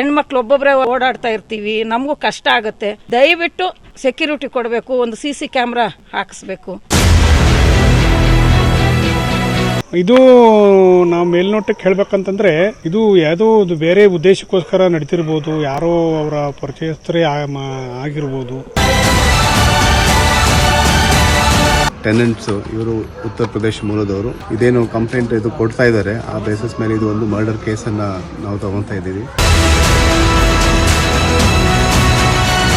ಹೆಣ್ಮಕ್ಳು ಒಬ್ಬೊಬ್ಬರೇ ಓಡಾಡ್ತಾ ಇರ್ತೀವಿ ನಮಗೂ ಕಷ್ಟ ಆಗುತ್ತೆ. ದಯವಿಟ್ಟು ಸೆಕ್ಯೂರಿಟಿ ಕೊಡಬೇಕು ಒಂದು ಸಿ ಸಿ ಕ್ಯಾಮ್ರಾ ಹಾಕಿಸ್ಬೇಕು. ಇದು ನಾವು ಮೇಲ್ನೋಟಕ್ಕೆ ಹೇಳ್ಬೇಕಂತಂದ್ರೆ ಇದು ಯಾವುದೋ ಒಂದು ಬೇರೆ ಉದ್ದೇಶಕ್ಕೋಸ್ಕರ ನಡೀತಿರ್ಬೋದು ಯಾರೋ ಅವರ ಪರಿಚಯಸ್ಥರೇ ಆಗಿರ್ಬೋದು. ಟೆನೆಂಟ್ಸ್ ಇವರು ಉತ್ತರ ಪ್ರದೇಶ ಮೂಲದವರು. ಇದೇನು ಕಂಪ್ಲೇಂಟ್ ಇದು ಕೊಡ್ತಾ ಇದ್ದಾರೆ. ಆ ಬೇಸಿಸ್ ಮೇಲೆ ಇದು ಒಂದು ಮರ್ಡರ್ ಕೇಸನ್ನು ನಾವು ತಗೊತಾ ಇದ್ದೀವಿ.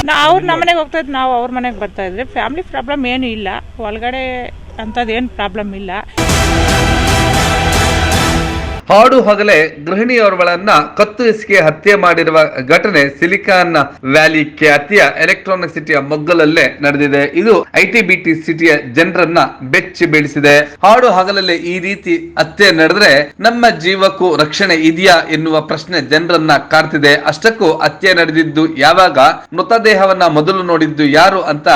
ನಾ ಅವ್ರ ನಮ್ಮನೆಗೆ ಹೋಗ್ತಾ ಇದ್ದು ನಾವು ಅವ್ರ ಮನೆಗೆ ಬರ್ತಾ ಇದ್ವಿ. ಫ್ಯಾಮಿಲಿ ಪ್ರಾಬ್ಲಮ್ ಏನು ಇಲ್ಲ. ಒಳಗಡೆ ಅಂಥದ್ದು ಏನು ಪ್ರಾಬ್ಲಮ್ ಇಲ್ಲ. ಹಾಡು ಹಗಲೇ ಗೃಹಿಣಿಯವರುಗಳನ್ನ ಕತ್ತು ಇಸಿಗೆ ಹತ್ಯೆ ಮಾಡಿರುವ ಘಟನೆ ಸಿಲಿಕಾನ್ ವ್ಯಾಲಿ ಖ್ಯಾತಿಯ ಎಲೆಕ್ಟ್ರಾನಿಕ್ ಸಿಟಿಯ ಮಗ್ಗಲಲ್ಲೇ ನಡೆದಿದೆ. ಇದು ಐಟಿ ಬಿಟಿ ಸಿಟಿಯ ಜನರನ್ನ ಬೆಚ್ಚಿ ಬೀಳಿಸಿದೆ. ಹಾಡು ಹಗಲಲ್ಲಿ ಈ ರೀತಿ ಹತ್ಯೆ ನಡೆದ್ರೆ ನಮ್ಮ ಜೀವಕ್ಕೂ ರಕ್ಷಣೆ ಇದೆಯಾ ಎನ್ನುವ ಪ್ರಶ್ನೆ ಜನರನ್ನ ಕಾಡ್ತಿದೆ. ಅಷ್ಟಕ್ಕೂ ಹತ್ಯೆ ನಡೆದಿದ್ದು ಯಾವಾಗ? ಮೃತದೇಹವನ್ನ ಮೊದಲು ನೋಡಿದ್ದು ಯಾರು ಅಂತ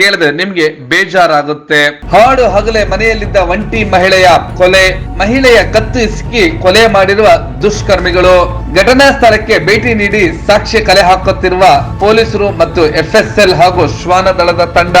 ಕೇಳಿದ್ರೆ ನಿಮ್ಗೆ ಬೇಜಾರಾಗುತ್ತೆ. ಹಾಡು ಹಗಲೆ ಮನೆಯಲ್ಲಿದ್ದ ಒಂಟಿ ಮಹಿಳೆಯ ಕೊಲೆ, ಮಹಿಳೆಯ ಕತ್ತು ಇಸುಕಿ ಕೊಲೆ ಮಾಡಿರುವ ದುಷ್ಕರ್ಮಿಗಳು ಘಟನಾ ಸ್ಥಳಕ್ಕೆ ಭೇಟಿ ನೀಡಿ ಸಾಕ್ಷ್ಯ ಕಲೆ ಹಾಕುತ್ತಿರುವ ಪೊಲೀಸರು ಮತ್ತು ಎಫ್ಎಸ್ಎಲ್ ಹಾಗೂ ಶ್ವಾನ ದಳದ ತಂಡ.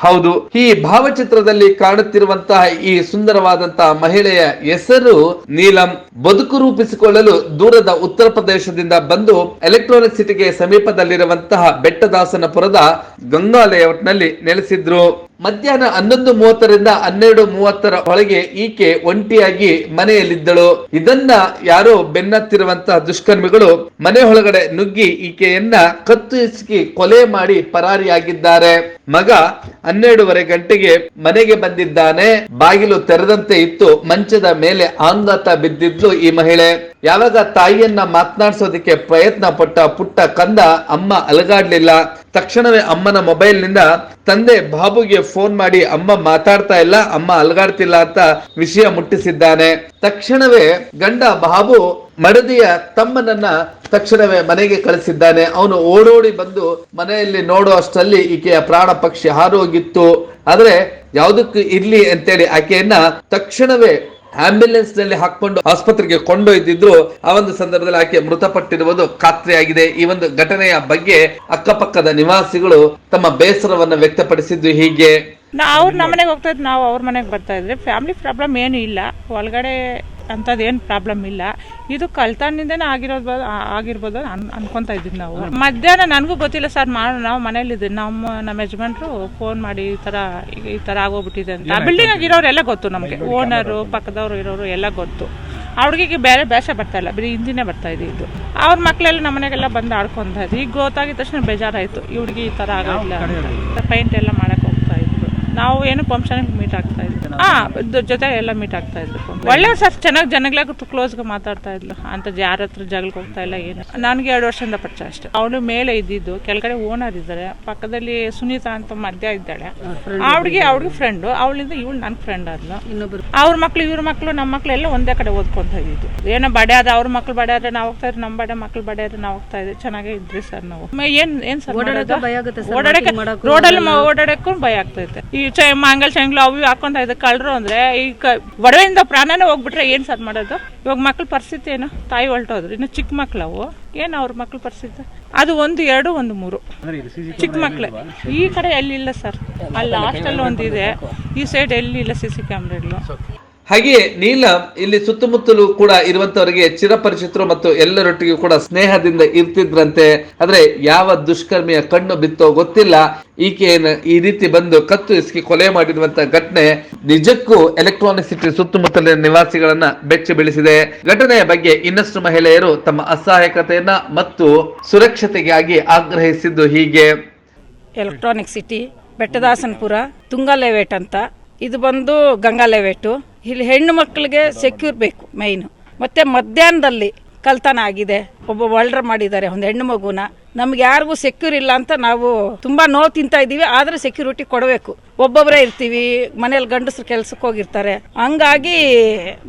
ಹೌದು. ಈ ಭಾವಚಿತ್ರದಲ್ಲಿ ಕಾಣುತ್ತಿರುವಂತಹ ಈ ಸುಂದರವಾದಂತಹ ಮಹಿಳೆಯ ಹೆಸರು ನೀಲಂ. ಬದುಕು ರೂಪಿಸಿಕೊಳ್ಳಲು ದೂರದ ಉತ್ತರ ಪ್ರದೇಶದಿಂದ ಬಂದು ಎಲೆಕ್ಟ್ರಾನಿಕ್ ಸಿಟಿಗೆ ಸಮೀಪದಲ್ಲಿರುವಂತಹ ಬೆಟ್ಟದಾಸನಪುರದ ಗಂಗಾ ಲೇಔಟ್ನಲ್ಲಿ ನೆಲೆಸಿದ್ರು. ಮಧ್ಯಾಹ್ನ ಹನ್ನೊಂದು ಮೂವತ್ತರಿಂದ ಹನ್ನೆರಡು ಮೂವತ್ತರ ಒಳಗೆ ಈಕೆ ಒಂಟಿಯಾಗಿ ಮನೆಯಲ್ಲಿದ್ದಳು. ಇದನ್ನ ಯಾರೋ ಬೆನ್ನತ್ತಿರುವಂತಹ ದುಷ್ಕರ್ಮಿಗಳು ಮನೆ ಒಳಗಡೆ ನುಗ್ಗಿ ಈಕೆಯನ್ನ ಕತ್ತು ಹಿಸುಕಿ ಕೊಲೆ ಮಾಡಿ ಪರಾರಿಯಾಗಿದ್ದಾರೆ. ಮಗ ಹನ್ನೆರಡೂವರೆ ಗಂಟೆಗೆ ಮನೆಗೆ ಬಂದಿದ್ದಾನೆ. ಬಾಗಿಲು ತೆರೆದಂತೆ ಇತ್ತು. ಮಂಚದ ಮೇಲೆ ಆಂಗಾತ ಬಿದ್ದಿದ್ಲು ಈ ಮಹಿಳೆ. ಯಾವಾಗ ತಾಯಿಯನ್ನ ಮಾತನಾಡಿಸೋದಕ್ಕೆ ಪ್ರಯತ್ನ ಪಟ್ಟ ಪುಟ್ಟ ಕಂದ ಅಮ್ಮ ಅಲಗಾಡ್ಲಿಲ್ಲ, ತಕ್ಷಣವೇ ಅಮ್ಮನ ಮೊಬೈಲ್ನಿಂದ ತಂದೆ ಬಾಬುಗೆ ಫೋನ್ ಮಾಡಿ, ಅಮ್ಮ ಮಾತಾಡ್ತಾ ಇಲ್ಲ, ಅಮ್ಮ ಅಲಗಾಡ್ತಿಲ್ಲ ಅಂತ ವಿಷಯ ಮುಟ್ಟಿಸಿದ್ದಾನೆ. ತಕ್ಷಣವೇ ಗಂಡ ಬಾಬು ಮಡದಿಯ ತಮ್ಮನನ್ನ ತಕ್ಷಣವೇ ಮನೆಗೆ ಕಳಿಸಿದ್ದಾನೆ. ಅವನು ಓಡೋಡಿ ಬಂದು ಮನೆಯಲ್ಲಿ ನೋಡೋ ಅಷ್ಟರಲ್ಲಿ ಈಕೆಯ ಪ್ರಾಣ ಪಕ್ಷಿ ಹಾರೋಗಿತ್ತು. ಆದ್ರೆ ಯಾವುದಕ್ಕೂ ಇರ್ಲಿ ಅಂತೇಳಿ ಆಕೆಯನ್ನ ತಕ್ಷಣವೇ ಆಂಬ್ಯುಲೆನ್ಸ್ನಲ್ಲಿ ಹಾಕೊಂಡು ಆಸ್ಪತ್ರೆಗೆ ಕೊಂಡೊಯ್ದಿದ್ರು, ಆ ಒಂದು ಸಂದರ್ಭದಲ್ಲಿ ಆಕೆ ಮೃತಪಟ್ಟಿರುವುದು ಖಾತ್ರಿಯಾಗಿದೆ. ಈ ಒಂದು ಘಟನೆಯ ಬಗ್ಗೆ ಅಕ್ಕಪಕ್ಕದ ನಿವಾಸಿಗಳು ತಮ್ಮ ಬೇಸರವನ್ನು ವ್ಯಕ್ತಪಡಿಸಿದ್ದು ಹೀಗೆ. ಅವ್ರ ನಮ್ಮನೆಗೆ ಹೋಗ್ತಾ ಇದ್ ನಾವು ಅವ್ರ ಮನೆಗೆ ಬರ್ತಾ ಇದ್ರೆ ಫ್ಯಾಮಿಲಿ ಪ್ರಾಬ್ಲಮ್ ಏನು ಇಲ್ಲ. ಒಳಗಡೆ ಅಂಥದ್ದು ಏನು ಪ್ರಾಬ್ಲಮ್ ಇಲ್ಲ. ಇದು ಕಲ್ತಾನಿಂದನೇ ಆಗಿರೋದು ಆಗಿರ್ಬೋದು ಅನ್ ಅನ್ಕೊತಾ ಇದ್ವಿ ನಾವು. ಮಧ್ಯಾಹ್ನ ನನಗೂ ಗೊತ್ತಿಲ್ಲ ಸರ್ ಮಾಡ ನಾವು ಮನೇಲಿದ್ದೀವಿ ನಮ್ಮ ನಮ್ಮ ಯಜಮಾನ್ರು ಫೋನ್ ಮಾಡಿ ಈ ಥರ ಈ ಥರ ಆಗೋಗ್ಬಿಟ್ಟಿದೆ ಅಂತ. ಬಿಲ್ಡಿಂಗ್ ಇರೋರೆಲ್ಲ ಗೊತ್ತು ನಮಗೆ. ಓನರು ಪಕ್ಕದವರು ಇರೋರು ಎಲ್ಲ ಗೊತ್ತು. ಅವ್ರಿಗೆ ಬೇರೆ ಬೇಷ ಬರ್ತಾ ಇಲ್ಲ. ಬರೀ ಹಿಂದಿನೇ ಬರ್ತಾ ಇದೆ ಇದು ಅವ್ರ ಮಕ್ಕಳೆಲ್ಲ ನಮ್ಮ ಮನೆಗೆಲ್ಲ ಬಂದು ಆಡ್ಕೊಂತ ಈಗ ಗೊತ್ತಾಗಿದ ತಕ್ಷಣ ಬೇಜಾರಾಯಿತು. ಈ ಹುಡುಗಿ ಈ ಥರ ಆಗೋಲ್ಲ ಪೈಂಟ್ ಎಲ್ಲ ಮಾಡಕ್ಕೆ ನಾವು ಏನು ಫಂಕ್ಷನ್ಗೆ ಮೀಟ್ ಆಗ್ತಾ ಇದ್ವಿ. ಹಾ ಇದ್ರ ಜೊತೆ ಎಲ್ಲ ಮೀಟ್ ಆಗ್ತಾ ಇದ್ರು ಒಳ್ಳೆ ಸರ್ ಚೆನ್ನಾಗಿ ಕ್ಲೋಸ್ ಕ್ಲೋಸ್ಗೆ ಮಾತಾಡ್ತಾ ಇದ್ಲು. ಅಂತ ಯಾರ ಹತ್ರ ಜಗಳಕ್ಕೆ ಹೋಗ್ತಾ ಇಲ್ಲ ಏನು. ನನಗೆ ಎರಡು ವರ್ಷದಿಂದ ಪರಿಚಯ ಅಷ್ಟೇ. ಅವಳು ಮೇಲೆ ಇದ್ದಿದ್ದು ಕೆಳಗಡೆ ಓನರ್ ಇದ್ದಾರೆ. ಪಕ್ಕದಲ್ಲಿ ಸುನೀತಾ ಅಂತ ಮಧ್ಯ ಇದ್ದಾಳೆ. ಅವಳಿಗೆ ಅವ್ಳಿಗೆ ಫ್ರೆಂಡು ಅವಳಿಂದ ಇವಳು ನನ್ನ ಫ್ರೆಂಡ್ ಆದ್ಲು. ಅವ್ರ ಮಕ್ಳು ಇವ್ರ ಮಕ್ಳು ನಮ್ಮ ಮಕ್ಳು ಎಲ್ಲ ಒಂದೇ ಕಡೆ ಓದ್ಕೊಂತ ಇದ್ದಿದ್ದು. ಏನೋ ಬಡೆ ಆದ ಅವ್ರ ಮಕ್ಳು ಬಡೆ ಆದ್ರೆ ನಾವು ಹೋಗ್ತಾ ಇದ್ರೆ ನಮ್ಮ ಬಡ ಮಕ್ಳು ಬಡೆ ಆದ್ರೆ ನಾವು ಹೋಗ್ತಾ ಇದ್ವಿ. ಚೆನ್ನಾಗೇ ಇದ್ರಿ ಸರ್ ನಾವು. ಏನ್ ಏನ್ ಸರ್ ಓಡಾಡಕ್ಕೆ ರೋಡಲ್ಲಿ ಓಡಾಡಕ್ಕೂ ಭಯ ಆಗ್ತೈತೆ. ಈ ಚೈ ಮಾಂಗಲ್ ಚಂಗ್ಲು ಅವು ಹಾಕೊಂತ ಇದ್ದ ಕಳ್ರು ಅಂದ್ರೆ ಈ ಕ- ಒಡವೆಯಿಂದ ಪ್ರಾಣನೇ ಹೋಗ್ಬಿಟ್ರೆ ಏನ್ ಸರ್ ಮಾಡೋದು? ಇವಾಗ ಮಕ್ಳ ಪರಿಸ್ಥಿತಿ ಏನು? ತಾಯಿ ಹೊಲ್ಟೋದ್ರು. ಇನ್ನು ಚಿಕ್ಕ ಮಕ್ಳು ಅವು. ಏನು ಅವ್ರ ಮಕ್ಳ ಪರಿಸ್ಥಿತಿ? ಅದು ಒಂದು ಎರಡು ಒಂದು ಮೂರು. ಚಿಕ್ಕ ಮಕ್ಳು. ಈ ಕಡೆ ಎಲ್ಲಿಲ್ಲ ಸರ್. ಅಲ್ಲಿ ಹಾಸ್ಟೆಲ್ ಒಂದಿದೆ. ಈ ಸೈಡ್ ಎಲ್ಲಿಲ್ಲ ಸಿ ಸಿ ಕ್ಯಾಮ್ರಾಗಳು ಹಾಗೆಯೇ ನೀಲ ಇಲ್ಲಿ ಸುತ್ತಮುತ್ತಲು ಕೂಡ ಇರುವಂತವರಿಗೆ ಚಿರಪರಿಚಿತರು ಮತ್ತು ಎಲ್ಲರೊಟ್ಟಿಗೂ ಕೂಡ ಸ್ನೇಹದಿಂದ ಇರ್ತಿದ್ರಂತೆ. ಆದ್ರೆ ಯಾವ ದುಷ್ಕರ್ಮಿಯ ಕಣ್ಣು ಬಿತ್ತೋ ಗೊತ್ತಿಲ್ಲ. ಈಕೆಯನ್ನ ಈ ರೀತಿ ಬಂದು ಕತ್ತು ಇಸ್ಕಿ ಕೊಲೆ ಮಾಡಿರುವಂತ ಘಟನೆ ನಿಜಕ್ಕೂ ಎಲೆಕ್ಟ್ರಾನಿಕ್ ಸಿಟಿ ಸುತ್ತಮುತ್ತಲಿನ ನಿವಾಸಿಗಳನ್ನ ಬೆಚ್ಚಿ ಬೀಳಿಸಿದೆ. ಘಟನೆಯ ಬಗ್ಗೆ ಇನ್ನಷ್ಟು ಮಹಿಳೆಯರು ತಮ್ಮ ಅಸಹಾಯಕತೆಯನ್ನ ಮತ್ತು ಸುರಕ್ಷತೆಗಾಗಿ ಆಗ್ರಹಿಸಿದ್ದು ಹೀಗೆ. ಎಲೆಕ್ಟ್ರಾನಿಕ್ ಸಿಟಿ, ಬೆಟ್ಟದಾಸನಪುರ ತುಂಗಾ ಲೆವೇಟ್ ಅಂತ. ಇದು ಬಂದು ಗಂಗಾ ಲೆವೇಟು ಇಲ್ಲಿ ಹೆಣ್ಣು ಮಕ್ಕಳಿಗೆ ಸೆಕ್ಯೂರ್ ಬೇಕು ಮೈನು ಮತ್ತೆ ಮಧ್ಯಾಹ್ನದಲ್ಲಿ ಕಲ್ತನ ಆಗಿದೆ. ಒಬ್ಬ ಒಳ್ರ ಮಾಡಿದ್ದಾರೆ, ಒಂದು ಹೆಣ್ಣು ಮಗುನ. ನಮ್ಗೆ ಯಾರಿಗೂ ಸೆಕ್ಯೂರ್ ಇಲ್ಲ ಅಂತ ನಾವು ತುಂಬಾ ನೋವು ತಿಂತಾ ಇದ್ದೀವಿ, ಆದರೆ ಸೆಕ್ಯೂರಿಟಿ ಕೊಡಬೇಕು. ಒಬ್ಬೊಬ್ಬರೇ ಇರ್ತೀವಿ ಮನೇಲಿ ಗಂಡಸರು ಕೆಲ್ಸಕ್ಕೆ ಹೋಗಿರ್ತಾರೆ. ಹಂಗಾಗಿ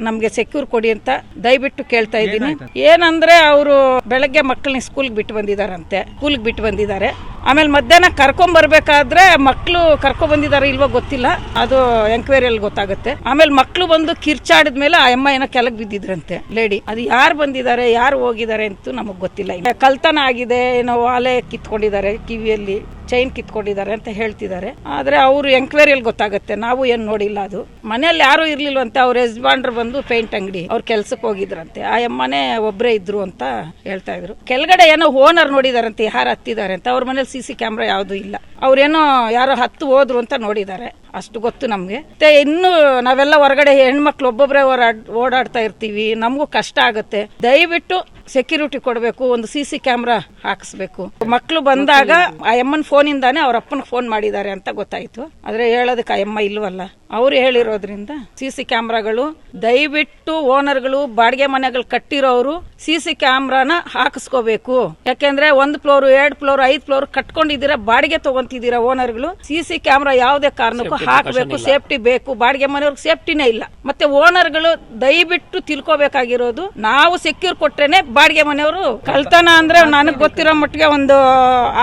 ನಮ್ಗೆ ಸೆಕ್ಯೂರ್ ಕೊಡಿ ಅಂತ ದಯವಿಟ್ಟು ಕೇಳ್ತಾ ಇದ್ದೀನಿ. ಏನಂದ್ರೆ ಅವರು ಬೆಳಗ್ಗೆ ಮಕ್ಕಳನ್ನ ಸ್ಕೂಲ್ಗೆ ಬಿಟ್ಟು ಬಂದಿದಾರಂತೆ. ಸ್ಕೂಲ್ಗೆ ಬಿಟ್ಟು ಬಂದಿದ್ದಾರೆ. ಆಮೇಲೆ ಮಧ್ಯಾಹ್ನ ಕರ್ಕೊಂಡ್ ಬರ್ಬೇಕಾದ್ರೆ ಮಕ್ಕಳು ಕರ್ಕೊಂಡ್ ಬಂದಿದ್ದಾರೆ ಇಲ್ವೋ ಗೊತ್ತಿಲ್ಲ. ಅದು ಎಂಕ್ವೈರಿಯಲ್ಲಿ ಗೊತ್ತಾಗುತ್ತೆ. ಆಮೇಲೆ ಮಕ್ಕಳು ಬಂದು ಕಿರ್ಚಾಡಿದ ಮೇಲೆ ಆ ಅಮ್ಮ ಏನೋ ಕೆಳಗೆ ಬಿದ್ದಿದ್ರಂತೆ. ಲೇಡಿ ಅದು ಯಾರು ಬಂದಿದ್ದಾರೆ ಯಾರು ಹೋಗಿದ್ದಾರೆ ಅಂತೂ ನಮಗ್ ಗೊತ್ತಿಲ್ಲ. ಕಲ್ತನ ಆಗಿದೆ ಏನೋ ಆಲೆ ಕಿತ್ಕೊಂಡಿದ್ದಾರೆ ಕಿವಿಯಲ್ಲಿ. ಚೈನ್ ಕಿತ್ಕೊಂಡಿದ್ದಾರೆ ಅಂತ ಹೇಳ್ತಿದ್ದಾರೆ. ಆದರೆ ಅವರು ಎಂಕ್ವೈರಿಯಲ್ಲಿ ಗೊತ್ತಾಗುತ್ತೆ, ನಾವು ಏನು ನೋಡಿಲ್ಲ ಅದು. ಮನೆಯಲ್ಲಿ ಯಾರು ಇರಲಿಲ್ಲವಂತೆ ಅವ್ರ ಯಜಮಾನ್ರು ಬಂದು ಪೇಂಟ್ ಅಂಗಡಿ, ಅವ್ರ ಕೆಲ್ಸಕ್ಕೆ ಹೋಗಿದ್ರಂತೆ. ಆ ಅಮ್ಮನೇ ಒಬ್ಬರೇ ಇದ್ರು ಅಂತ ಹೇಳ್ತಾ ಇದ್ರು. ಕೆಳಗಡೆ ಏನೋ ಓನರ್ ನೋಡಿದಾರಂತೆ, ಯಾರು ಹತ್ತಿದ್ದಾರೆ ಅಂತ. ಅವ್ರ ಮನೇಲಿ ಸಿ ಸಿ ಕ್ಯಾಮ್ರಾ ಯಾವುದೂ ಇಲ್ಲ. ಅವ್ರೇನೋ ಯಾರೋ ಹತ್ತು ಹೋದ್ರು ಅಂತ ನೋಡಿದ್ದಾರೆ. ಅಷ್ಟು ಗೊತ್ತು ನಮಗೆ. ಮತ್ತೆ ಇನ್ನು ನಾವೆಲ್ಲ ಹೊರಗಡೆ ಹೆಣ್ಮಕ್ಳು ಒಬ್ಬೊಬ್ಬರೇ ಓಡಾಡ್ ಓಡಾಡ್ತಾ ಇರ್ತೀವಿ. ನಮಗೂ ಕಷ್ಟ ಆಗುತ್ತೆ. ದಯವಿಟ್ಟು ಸೆಕ್ಯೂರಿಟಿ ಕೊಡಬೇಕು ಒಂದು ಸಿ ಸಿ ಕ್ಯಾಮ್ರಾ ಹಾಕಿಸ್ಬೇಕು. ಮಕ್ಕಳು ಬಂದಾಗ ಆ ಅಮ್ಮನ ಫೋನಿಂದಾನೇ ಅವ್ರ ಅಪ್ಪನ ಫೋನ್ ಮಾಡಿದ್ದಾರೆ ಅಂತ ಗೊತ್ತಾಯ್ತು. ಆದ್ರೆ ಹೇಳೋದಕ್ಕೆ ಆ ಅಮ್ಮ ಇಲ್ವಲ್ಲ. ಅವ್ರು ಹೇಳಿರೋದ್ರಿಂದ ಸಿ ಸಿ ಕ್ಯಾಮ್ರಾಗಳು ದಯವಿಟ್ಟು ಓನರ್ಗಳು ಬಾಡಿಗೆ ಮನೆಗಳು ಕಟ್ಟಿರೋರು ಸಿ ಸಿ ಕ್ಯಾಮ್ರಾನ ಹಾಕಿಸ್ಕೋಬೇಕು. ಯಾಕೆಂದ್ರೆ ಒಂದ್ ಫ್ಲೋರ್ ಎರಡ್ ಫ್ಲೋರ್ ಐದ್ ಫ್ಲೋರ್ ಕಟ್ಕೊಂಡಿದ್ದೀರಾ ಬಾಡಿಗೆ ತಗೊಂತಿದ್ದೀರಾ ಓನರ್ಗಳು ಸಿ ಸಿ ಕ್ಯಾಮ್ರಾ ಯಾವುದೇ ಕಾರಣಕ್ಕೂ ಹಾಕಬೇಕು ಸೇಫ್ಟಿ ಬೇಕು ಬಾಡಿಗೆ ಮನೆಯವ್ರಿಗೆ ಸೇಫ್ಟಿನೇ ಇಲ್ಲ. ಮತ್ತೆ ಓನರ್ಗಳು ದಯವಿಟ್ಟು ತಿಳ್ಕೊಬೇಕಾಗಿರೋದು ನಾವು ಸೆಕ್ಯೂರ್ ಕೊಟ್ರೇನೆ ಬಾಡಿಗೆ ಮನೆಯವರು ಕಳ್ತನ ಅಂದ್ರೆ ನನಗೆ ಗೊತ್ತಿರೋ ಮಟ್ಟಿಗೆ ಒಂದು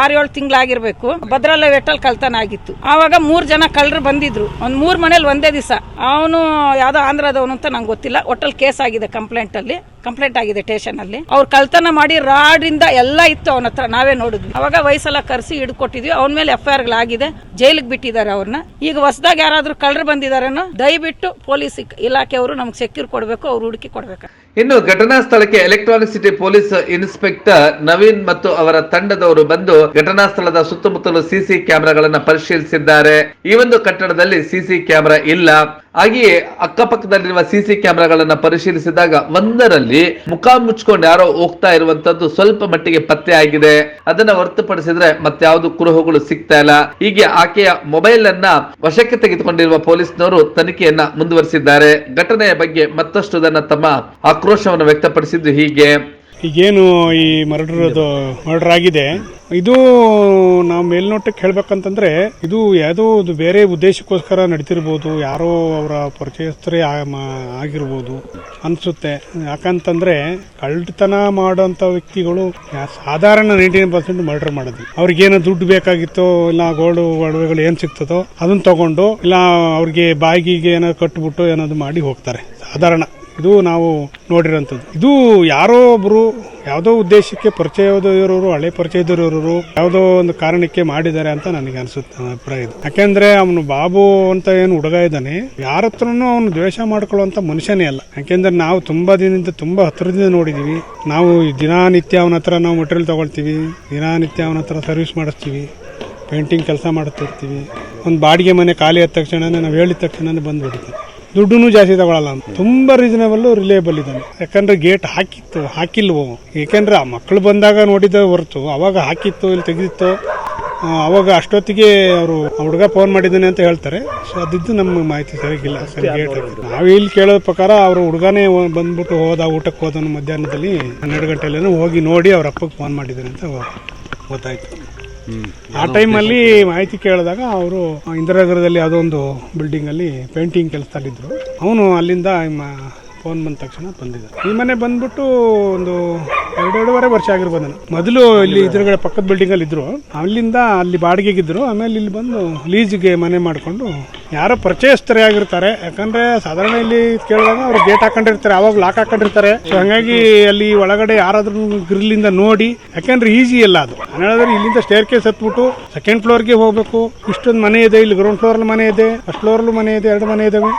ಆರ್ ಏಳು ತಿಂಗಳಾಗಿರ್ಬೇಕು. ಭದ್ರಲ್ಲ ವೆಟ್ಟಲ್ ಕಳ್ತನ ಆಗಿತ್ತು. ಆವಾಗ ಮೂರ್ ಜನ ಕಳ್ಳರು ಬಂದಿದ್ರು. ಒಂದ್ ಮೂರ್ ಮನೇಲಿ ಒಂದೇ ದಿವಸ. ಅವನು ಯಾವ್ದೋ ಆಂಧ್ರದವನು ಅಂತ ನಂಗೆ ಗೊತ್ತಿಲ್ಲ. ಒಟ್ಟಲ್ಲಿ ಕೇಸ್ ಆಗಿದೆ ಕಂಪ್ಲೇಂಟ್ ಅಲ್ಲಿ, ಕಂಪ್ಲೇಂಟ್ ಆಗಿದೆ ಸ್ಟೇಷನ್ ಅಲ್ಲಿ. ಅವ್ರು ಕಳ್ತನ ಮಾಡಿ ರಾಡಿಂದ ಎಲ್ಲ ಇತ್ತು ಅವನ ಹತ್ರ, ನಾವೇ ನೋಡಿದ್ವಿ. ಅವಾಗ ವಯಸ್ಸೆಲ್ಲ ಕರೆಸಿ ಹಿಡ್ಕೊಟ್ಟಿದ್ವಿ. ಅವನ ಮೇಲೆ ಎಫ್ ಐ ಆರ್ ಜೈಲಿಗೆ ಬಿಟ್ಟಿದ್ದಾರೆ ಅವ್ರನ್ನ ಈಗ ಹೊಸದಾಗ ಯಾರಾದ್ರೂ ಕಳ್ಳರು ಬಂದಿದಾರೇನೋ ದಯವಿಟ್ಟು ಪೊಲೀಸ್ ಇಲಾಖೆಯವರು ನಮ್ಗೆ ಸೆಕ್ಯೂರ್ ಕೊಡಬೇಕು, ಅವ್ರು ಹುಡುಕಿ ಕೊಡಬೇಕು? ಇನ್ನು ಘಟನಾ ಸ್ಥಳಕ್ಕೆ electronic city police inspector Naveen ಮತ್ತು ಅವರ ತಂಡದವರು ಬಂದು ಘಟನಾ ಸ್ಥಳದ ಸುತ್ತಮುತ್ತಲು ಸಿಸಿ ಕ್ಯಾಮೆರಾಗಳನ್ನು ಪರಿಶೀಲಿಸಿದ್ದಾರೆ. ಈ ಒಂದು ಕಟ್ಟಡದಲ್ಲಿ ಸಿಸಿ ಕ್ಯಾಮೆರಾ ಇಲ್ಲ. ಹಾಗೆಯೇ ಅಕ್ಕಪಕ್ಕದಲ್ಲಿರುವ ಸಿಸಿ ಕ್ಯಾಮೆರಾಗಳನ್ನ ಪರಿಶೀಲಿಸಿದಾಗ ಒಂದರಲ್ಲಿ ಮುಖ ಮುಚ್ಕೊಂಡು ಯಾರೋ ಹೋಗ್ತಾ ಇರುವಂತದ್ದು ಸ್ವಲ್ಪ ಮಟ್ಟಿಗೆ ಪತ್ತೆ ಆಗಿದೆ. ಅದನ್ನ ಹೊರತುಪಡಿಸಿದ್ರೆ ಮತ್ತಾವುದು ಕುರುಹುಗಳು ಸಿಗ್ತಾ ಇಲ್ಲ. ಹೀಗೆ ಆಕೆಯ ಮೊಬೈಲ್ ಅನ್ನ ವಶಕ್ಕೆ ತೆಗೆದುಕೊಂಡಿರುವ ಪೊಲೀಸ್ನವರು ತನಿಖೆಯನ್ನ ಮುಂದುವರಿಸಿದ್ದಾರೆ. ಘಟನೆಯ ಬಗ್ಗೆ ಮತ್ತಷ್ಟು ತಮ್ಮ ಆಕ್ರೋಶವನ್ನು ವ್ಯಕ್ತಪಡಿಸಿದ್ದು ಹೀಗೆ. ಈಗೇನು ಈ ಮರ್ಡರ್ ಅದು ಮರ್ಡರ್ ಆಗಿದೆ, ಇದು ನಾವು ಮೇಲ್ನೋಟಕ್ಕೆ ಹೇಳ್ಬೇಕಂತಂದ್ರೆ ಇದು ಯಾವುದೋ ಒಂದು ಬೇರೆ ಉದ್ದೇಶಕ್ಕೋಸ್ಕರ ನಡೀತಿರ್ಬೋದು, ಯಾರೋ ಅವರ ಪರಿಚಯಸ್ಥರೇ ಆಗಿರ್ಬೋದು ಅನಿಸುತ್ತೆ. ಯಾಕಂತಂದ್ರೆ ಕಳ್ಳತನ ಮಾಡೋಂಥ ವ್ಯಕ್ತಿಗಳು ಸಾಧಾರಣ ನೈಂಟಿ ನೈನ್ ಪರ್ಸೆಂಟ್ ಮರ್ಡರ್ ಮಾಡೋದು. ಅವ್ರಿಗೇನೋ ದುಡ್ಡು ಬೇಕಾಗಿತ್ತೋ, ಇಲ್ಲ ಗೋಲ್ಡ್ ಒಡವೆಗಳು ಏನು ಸಿಗ್ತದೋ ಅದನ್ನ ತಗೊಂಡು, ಇಲ್ಲ ಅವ್ರಿಗೆ ಬಾಯಿಗೆ ಏನೋ ಕಟ್ಬಿಟ್ಟು ಏನಾದ್ರು ಮಾಡಿ ಹೋಗ್ತಾರೆ, ಸಾಧಾರಣ. ಇದು ನಾವು ನೋಡಿರೋಂಥದ್ದು. ಇದು ಯಾರೋ ಒಬ್ಬರು ಯಾವುದೋ ಉದ್ದೇಶಕ್ಕೆ ಪರಿಚಯದವರು ಹಳೆ ಪರಿಚಯದವರು ಯಾವುದೋ ಒಂದು ಕಾರಣಕ್ಕೆ ಮಾಡಿದ್ದಾರೆ ಅಂತ ನನಗೆ ಅನಿಸುತ್ತೆ, ನನ್ನ ಅಭಿಪ್ರಾಯ ಇದು. ಯಾಕೆಂದ್ರೆ ಅವನು ಬಾಬು ಅಂತ ಏನು ಹುಡುಗ ಇದ್ದಾನೆ, ಯಾರ ಹತ್ರನೂ ಅವನು ದ್ವೇಷ ಮಾಡ್ಕೊಳ್ಳುವಂತ ಮನುಷ್ಯನೇ ಅಲ್ಲ. ಯಾಕೆಂದ್ರೆ ನಾವು ತುಂಬಾ ದಿನದಿಂದ, ತುಂಬಾ ಹತ್ರದಿಂದ ನೋಡಿದೀವಿ. ನಾವು ದಿನಾನಿತ್ಯ ಅವನ ಹತ್ರ ನಾವು ಮೆಟೀರಿಯಲ್ ತಗೊಳ್ತೀವಿ, ದಿನಾನಿತ್ಯ ಅವನ ಹತ್ರ ಸರ್ವಿಸ್ ಮಾಡಿಸ್ತೀವಿ ಪೇಂಟಿಂಗ್ ಕೆಲಸ ಮಾಡ್ತಿರ್ತೀವಿ. ಒಂದು ಬಾಡಿಗೆ ಮನೆ ಖಾಲಿ ಆದ ತಕ್ಷಣನೇ ನಾವು ಹೇಳಿದ ತಕ್ಷಣನೇ ಬಂದು ಹೊಡಿತೀವಿ ದುಡ್ಡು ಜಾಸ್ತಿ ತಗೊಳಲ್ಲ ಅಂತ ತುಂಬಾ ರೀಸನೇಬಲ್ ರಿಲೇಬಲ್ ಇದ್ದಾನೆ. ಯಾಕಂದ್ರೆ ಗೇಟ್ ಹಾಕಿತ್ತು ಹಾಕಿಲ್ವೋ. ಯಾಕಂದ್ರೆ ಆ ಮಕ್ಕಳು ಬಂದಾಗ ನೋಡಿದ ಹೊರತು ಅವಾಗ ಹಾಕಿತ್ತು ಇಲ್ಲಿ ತೆಗೆದಿತ್ತು ಅವಾಗ ಅಷ್ಟೊತ್ತಿಗೆ ಅವರು ಹುಡುಗ ಫೋನ್ ಮಾಡಿದ್ದಾನೆ ಅಂತ ಹೇಳ್ತಾರೆ. ಸೊ ಅದಿದ್ದು ನಮ್ಮ ಮಾಹಿತಿ ಸರಿಗಿಲ್ಲ ಸರಿ ಗೇಟ್ ನಾವು ಇಲ್ಲಿ ಕೇಳೋ ಪ್ರಕಾರ ಅವರು ಹುಡುಗನೇ ಬಂದ್ಬಿಟ್ಟು ಹೋದ ಊಟಕ್ಕೆ ಹೋದನು ಮಧ್ಯಾಹ್ನದಲ್ಲಿ ಹನ್ನೆರಡು ಗಂಟೆಯಲ್ಲಿ ಹೋಗಿ ನೋಡಿ ಅವ್ರ ಅಪ್ಪಗೆ ಫೋನ್ ಮಾಡಿದ್ದಾನೆ ಅಂತ ಗೊತ್ತಾಯ್ತು. ಆ ಟೈಮಲ್ಲಿ ಮಾಹಿತಿ ಕೇಳಿದಾಗ ಅವರು ಇಂದಿರಾನಗರದಲ್ಲಿ ಯಾವುದೋ ಒಂದು ಬಿಲ್ಡಿಂಗ್ ಅಲ್ಲಿ ಪೇಂಟಿಂಗ್ ಕೆಲಸದಲ್ಲಿದ್ದರು ಅವನು ಅಲ್ಲಿಂದ ಫೋನ್ ಬಂದ ತಕ್ಷಣ ಬಂದಿದೆ ಈ ಮನೆ ಬಂದ್ಬಿಟ್ಟು ಒಂದು ಎರಡೆರಡೂವರೆ ವರ್ಷ ಆಗಿರ್ಬೋದು ನಾನು. ಮೊದಲು ಇಲ್ಲಿ ಇದ್ರಗಡೆ ಪಕ್ಕದ ಬಿಲ್ಡಿಂಗ್ ಅಲ್ಲಿ ಇದ್ರು. ಅಲ್ಲಿಂದ ಅಲ್ಲಿ ಬಾಡಿಗೆಗಿದ್ರು. ಆಮೇಲೆ ಇಲ್ಲಿ ಬಂದು ಲೀಸ್ಗೆ ಮನೆ ಮಾಡಿಕೊಂಡು ಯಾರೋ ಪರಿಚಯಸ್ಥರೇ ಆಗಿರ್ತಾರೆ. ಯಾಕಂದ್ರೆ ಸಾಧಾರಣ ಇಲ್ಲಿ ಕೇಳಿದಾಗ ಅವ್ರು ಗೇಟ್ ಹಾಕೊಂಡಿರ್ತಾರೆ. ಅವಾಗ ಲಾಕ್ ಹಾಕೊಂಡಿರ್ತಾರೆ. ಸೊ ಹಂಗಾಗಿ ಅಲ್ಲಿ ಒಳಗಡೆ ಯಾರಾದ್ರೂ ಗ್ರಿಲ್ಲಿಂದ ನೋಡಿ, ಯಾಕಂದ್ರೆ ಈಸಿ ಅಲ್ಲ ಅದು. ಹೇಳಿದ್ರೆ ಇಲ್ಲಿಂದ ಸ್ಟೇರ್ ಕೇಸ್ ಹತ್ಬಿಟ್ಟು ಸೆಕೆಂಡ್ ಫ್ಲೋರ್ಗೆ ಹೋಗ್ಬೇಕು. ಇಷ್ಟೊಂದು ಮನೆ ಇದೆ. ಇಲ್ಲಿ ಗ್ರೌಂಡ್ ಫ್ಲೋರ್ ಮನೆ ಇದೆ. ಫಸ್ಟ್ ಫ್ಲೋರ್ ಮನೆ ಇದೆ. ಎರಡು ಮನೆ ಇದಾವೆ.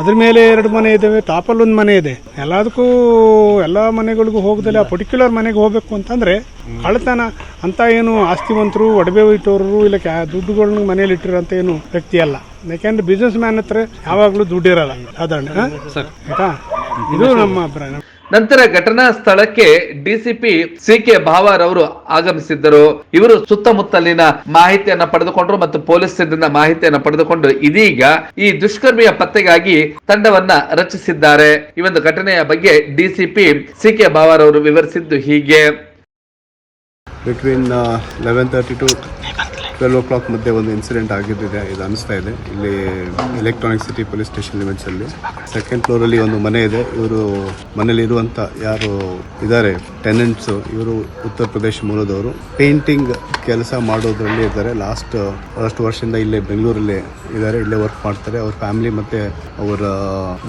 ಅದ್ರ ಮೇಲೆ ಎರಡು ಮನೆ ಇದ್ದಾವೆ ಟಾಪಲ್ಲಿ ಒಂದು ಮನೆ ಇದೆ. ಎಲ್ಲದಕ್ಕೂ ಎಲ್ಲ ಮನೆಗಳಿಗೂ ಹೋಗದಲ್ಲಿ ಆ ಪರ್ಟಿಕ್ಯುಲರ್ ಮನೆಗೆ ಹೋಗ್ಬೇಕು ಅಂತಂದ್ರೆ ಕಳ್ಳತನ ಅಂತ ಏನು ಆಸ್ತಿವಂತರು ಒಡವೆ ಇಟ್ಟವರು ಇಲ್ಲ ಕ್ಯಾ ದುಡ್ಡುಗಳನ್ನ ಮನೇಲಿ ಇಟ್ಟಿರೋಂಥ ಏನು ವ್ಯಕ್ತಿ ಅಲ್ಲ. ಯಾಕೆಂದ್ರೆ ಬಿಸ್ನೆಸ್ ಮ್ಯಾನ್ ಹತ್ರ ಯಾವಾಗಲೂ ದುಡ್ಡು ಇರಲ್ಲ ಸಾಧಾರಣ ಸರ್. ಆಯ್ತಾ? ಇದು ನಮ್ಮ ಅಭಿಪ್ರಾಯ. ನಂತರ ಘಟನಾ ಸ್ಥಳಕ್ಕೆ ಡಿಸಿಪಿ ಸಿ ಕೆ ಭಾವಾರ್ ಅವರು ಆಗಮಿಸಿದ್ದರು. ಇವರು ಸುತ್ತಮುತ್ತಲಿನ ಮಾಹಿತಿಯನ್ನ ಪಡೆದುಕೊಂಡರು ಮತ್ತು ಪೊಲೀಸರಿಂದ ಮಾಹಿತಿಯನ್ನ ಪಡೆದುಕೊಂಡು ಇದೀಗ ಈ ದುಷ್ಕರ್ಮಿಯ ಪತ್ತೆಗಾಗಿ ತಂಡವನ್ನ ರಚಿಸಿದ್ದಾರೆ. ಈ ಒಂದು ಘಟನೆಯ ಬಗ್ಗೆ ಡಿಸಿಪಿ ಸಿ ಕೆ ಭಾವಾರ್ ಅವರು ವಿವರಿಸಿದ್ದು ಹೀಗೆ. Between eleven thirty to twelve o'clock ಮಧ್ಯೆ ಒಂದು ಇನ್ಸಿಡೆಂಟ್ ಆಗಿದ್ದಿದೆ, ಇದು ಅನಿಸ್ತಾ ಇದೆ. ಇಲ್ಲಿ electronic city police station limits ಅಲ್ಲಿ ಸೆಕೆಂಡ್ ಫ್ಲೋರ್ ಅಲ್ಲಿ ಒಂದು ಮನೆ ಇದೆ. ಇವರು ಮನೇಲಿ ಇರುವಂತ ಯಾರು ಇದ್ದಾರೆ ಟೆನೆಂಟ್ಸ್ ಇವರು ಉತ್ತರ ಪ್ರದೇಶ ಮೂಲದವರು. ಪೇಂಟಿಂಗ್ ಕೆಲಸ ಮಾಡೋದ್ರಲ್ಲಿ ಇದ್ದಾರೆ. ಲಾಸ್ಟ್ ಅಷ್ಟು ವರ್ಷದಿಂದ ಇಲ್ಲೇ ಬೆಂಗಳೂರಲ್ಲಿ ಇದ್ದಾರೆ, ಇಲ್ಲೇ ವರ್ಕ್ ಮಾಡ್ತಾರೆ. ಅವ್ರ ಫ್ಯಾಮಿಲಿ ಮತ್ತೆ ಅವರ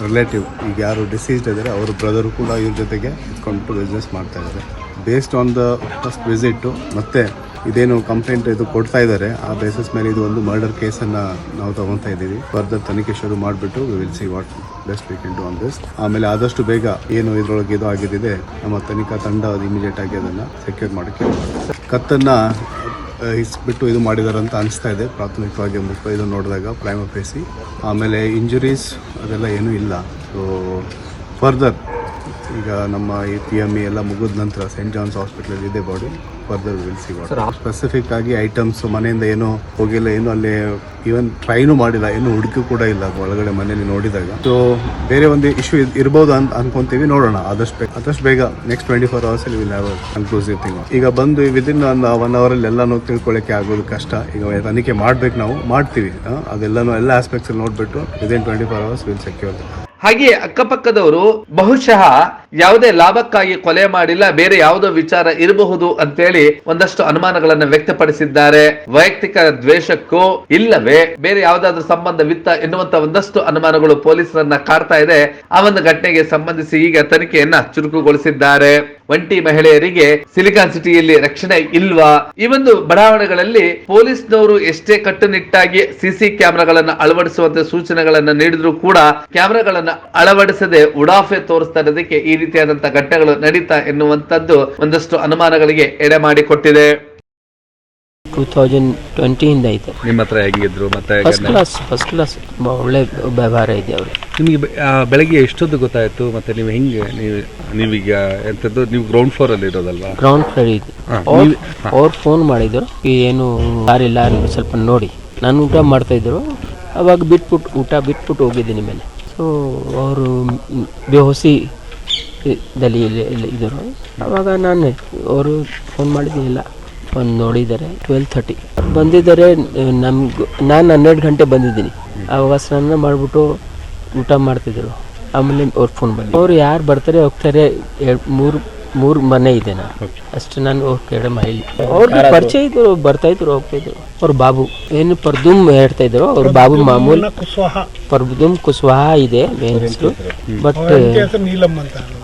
ರಿಲೇಟಿವ್ ಈಗ ಯಾರು ಡಿಸೀಸ್ಡ್ ಇದ್ದಾರೆ, ಅವ್ರ ಬ್ರದರ್ ಕೂಡ ಇವ್ರ ಜೊತೆಗೆ ಇದ್ಕೊಂಡು ಬಿಸ್ನೆಸ್ ಮಾಡ್ತಾ ಇದ್ದಾರೆ. Based on the first visit ಮತ್ತೆ ಇದೇನು ಕಂಪ್ಲೇಂಟ್ ಇದು ಕೊಡ್ತಾ ಇದ್ದಾರೆ. ಆ ಬೇಸಿಸ್ ಮೇಲೆ ಇದು ಒಂದು ಮರ್ಡರ್ ಕೇಸನ್ನು ನಾವು ತಗೊತಾ ಇದ್ದೀವಿ. ಫರ್ದರ್ ತನಿಖೆ ಶುರು ಮಾಡಿಬಿಟ್ಟು will see what best we can do on this ಆಮೇಲೆ ಆದಷ್ಟು ಬೇಗ ಏನು ಇದರೊಳಗೆ ಇದು ಆಗಿದೆ ನಮ್ಮ ತನಿಖಾ ತಂಡ ಅದು ಇಮಿಡಿಯೇಟ್ ಆಗಿ ಅದನ್ನು ಸೆಕ್ಯೂರ್ ಮಾಡಕ್ಕೆ ಕತ್ತನ್ನು ಇಸ್ಬಿಟ್ಟು ಇದು ಮಾಡಿದ್ದಾರೆ ಅಂತ ಅನಿಸ್ತಾ ಇದೆ. ಪ್ರಾಥಮಿಕವಾಗಿ ಮುಖ ಇದು ನೋಡಿದಾಗ ಪ್ರೈಮ ಫೇಸಿ ಆಮೇಲೆ ಇಂಜುರೀಸ್ ಅದೆಲ್ಲ ಏನೂ ಇಲ್ಲ. ಸೊ ಫರ್ದರ್ ಈಗ ನಮ್ಮ ಈ ಪಿ ಎಂ ಇ ಎಲ್ಲ ಮುಗಿದ ನಂತರ ಸೆಂಟ್ ಜಾನ್ಸ್ ಹಾಸ್ಪಿಟ್ಲಲ್ಲಿ ಇದೆ body further will see specific ಆಗಿ ಐಟಮ್ಸ್ ಮನೆಯಿಂದ ಏನು ಹೋಗಿಲ್ಲ ಏನು ಅಲ್ಲಿ ಈವನ್ ಟ್ರೈನು ಮಾಡಿಲ್ಲ ಏನು ಹುಡುಕಿ ಕೂಡ ಇಲ್ಲ ಒಳಗಡೆ ಮನೆಯಲ್ಲಿ ನೋಡಿದಾಗ. ಸೊ ಬೇರೆ ಒಂದು ಇಶ್ಯೂ ಇರ್ಬೋದು ಅಂತ ಅನ್ಕೊಂತೀವಿ ನೋಡೋಣ. ಆದಷ್ಟು ಬೇಗ ಆದಷ್ಟು ಬೇಗ ನೆಕ್ಸ್ಟ್ ಟ್ವೆಂಟಿ ಫೋರ್ ಅವರ್ಸ್ ಅಲ್ಲಿ ವಿಲ್ ಹ್ಯಾವ್ ಕನ್ಕ್ಲೂಸಿವ್ ಥಿಂಗ್ ಈಗ ಬಂದು ವಿದಿನ್ ಒಂದು ಒನ್ ಅವರಲ್ಲಿ ಎಲ್ಲಾನು ತಿಳ್ಕೊಳ್ಳೋಕೆ ಆಗೋದು ಕಷ್ಟ. ಈಗ ತನಿಖೆ ಮಾಡ್ಬೇಕು ನಾವು ಮಾಡ್ತೀವಿ. ಅದೆಲ್ಲಾನು ಎಲ್ಲ ಆಸ್ಪೆಕ್ಟ್ಸ್ ನೋಡ್ಬಿಟ್ಟು within twenty four hours will secure ಹಾಗೆಯೇ ಅಕ್ಕಪಕ್ಕದವರು ಬಹುಶಃ ಯಾವುದೇ ಲಾಭಕ್ಕಾಗಿ ಕೊಲೆ ಮಾಡಿಲ್ಲ, ಬೇರೆ ಯಾವುದೋ ವಿಚಾರ ಇರಬಹುದು ಅಂತೇಳಿ ಒಂದಷ್ಟು ಅನುಮಾನಗಳನ್ನು ವ್ಯಕ್ತಪಡಿಸಿದ್ದಾರೆ. ವೈಯಕ್ತಿಕ ದ್ವೇಷಕ್ಕೂ ಇಲ್ಲವೇ, ಬೇರೆ ಯಾವುದಾದ್ರೂ ಸಂಬಂಧವಿತ್ತ ಎನ್ನುವಂತ ಒಂದಷ್ಟು ಅನುಮಾನಗಳು ಪೊಲೀಸರನ್ನ ಕಾಡ್ತಾ ಇದೆ. ಆ ಒಂದು ಘಟನೆಗೆ ಸಂಬಂಧಿಸಿ ಈಗ ತನಿಖೆಯನ್ನ ಚುರುಕುಗೊಳಿಸಿದ್ದಾರೆ. ಒಂಟಿ ಮಹಿಳೆಯರಿಗೆ ಸಿಲಿಕಾನ್ ಸಿಟಿಯಲ್ಲಿ ರಕ್ಷಣೆ ಇಲ್ವಾ? ಈ ಒಂದು ಬಡಾವಣೆಗಳಲ್ಲಿ ಪೊಲೀಸ್ನವರು ಎಷ್ಟೇ ಕಟ್ಟುನಿಟ್ಟಾಗಿ ಸಿಸಿ ಕ್ಯಾಮೆರಾಗಳನ್ನ ಅಳವಡಿಸುವಂತ ಸೂಚನೆಗಳನ್ನ ನೀಡಿದ್ರು ಕೂಡ ಕ್ಯಾಮೆರಾಗಳನ್ನ ಅಳವಡಿಸದೆ ಉಡಾಫೆ ತೋರಿಸ್ತಾ ಇರೋದಕ್ಕೆ ಈ ರೀತಿಯಾದಂತಹ ಘಟನೆಗಳು ನಡೀತಾ ಎನ್ನುವಂತದ್ದು ಒಂದಷ್ಟು ಅನುಮಾನಗಳಿಗೆ ಎಡೆ ಮಾಡಿಕೊಟ್ಟಿದೆ. ಟೂ ತೌಸಂಡ್ ಟ್ವೆಂಟಿಯಿಂದ ಇದೆ ನಿಮ್ಮ ಹತ್ರ ಹೆಂಗಿದ್ರು? ಮತ್ತೆ ಫಸ್ಟ್ ಕ್ಲಾಸ್ ಫಸ್ಟ್ ಕ್ಲಾಸ್ ಒಳ್ಳೆ ವ್ಯವಹಾರ ಇದೆ ಅವರು. ನಿಮಗೆ ಬೆ- ಆ, ಬೆಳಗ್ಗೆ ಎಷ್ಟೊತ್ತು ಗೊತ್ತಾಯ್ತು? ಮತ್ತೆ ನೀವು ಹೆಂಗೆ ನೀವು ನೀವೀಗ ಎಂತದ್ದು ನೀವು ಗ್ರೌಂಡ್ ಫ್ಲೋರ್ ಅಲ್ಲಿ ಇರೋದಲ್ವಾ? ಗ್ರೌಂಡ್ ಫ್ಲೋರ್ ಇದೆ. ಅವ್ರು ಅವ್ರು ಫೋನ್ ಮಾಡಿದ್ರು ಈ ಏನು ಯಾರಿಲ್ಲ ನೀವು ಸ್ವಲ್ಪ ನೋಡಿ. ನಾನು ಊಟ ಮಾಡ್ತಾ ಇದ್ರು. ಅವಾಗ ಬಿಟ್ಬಿಟ್ಟು ಊಟ ಬಿಟ್ಬಿಟ್ಟು ಹೋಗಿದ್ದೀನಿ ಮೇಲೆ ಸೊ ಅವರು ಬೇಹೋಸಿ ದಲ್ಲಿ ಇದ್ದರು ಅವಾಗ ನಾನು ಅವರು ಫೋನ್ ಮಾಡಿದ್ದಿಲ್ಲ. ಒಂದು ನೋಡಿದ್ದಾರೆ ಟ್ವೆಲ್ ಥರ್ಟಿ ಬಂದಿದ್ದಾರೆ ನಮ್ಗೆ ನಾನು ಹನ್ನೆರಡು ಗಂಟೆ ಬಂದಿದ್ದೀನಿ. ಆವಾಗ ಸ್ನಾನ ಮಾಡಿಬಿಟ್ಟು ಊಟ ಮಾಡ್ತಿದ್ರು. ಆಮೇಲೆ ಅವ್ರ ಫೋನ್ ಬಂದು ಅವ್ರು ಯಾರು ಬರ್ತಾರೆ ಹೋಗ್ತಾರೆ ಎರಡ್- ಮೂರು ಮೂರು ಮನೆ ಇದೆ ನಾನು. ಅಷ್ಟು ನಾನು ಕೇಳ ಮಹಿಳೆ ಮಾಹಿತಿ ಅವ್ರಿಗೆ ಪರಿಚಯ ಇದ್ರು ಬರ್ತಾ ಇದ್ರು ಹೋಗ್ತಾ ಇದ್ರು. ಅವ್ರ ಬಾಬು. ಏನು ಪರ್ದುಮ್ ಹೇಳ್ತಾ ಇದ್ರು. ಅವ್ರ ಬಾಬು ಮಾಮೂಲ್. ಪರ್ದುಮ್ ಕುಸ್ವಾಹ ಇದೆ ಮೇನ್ ಬಟ್ ನೀಲಮ್ ಅಂತ.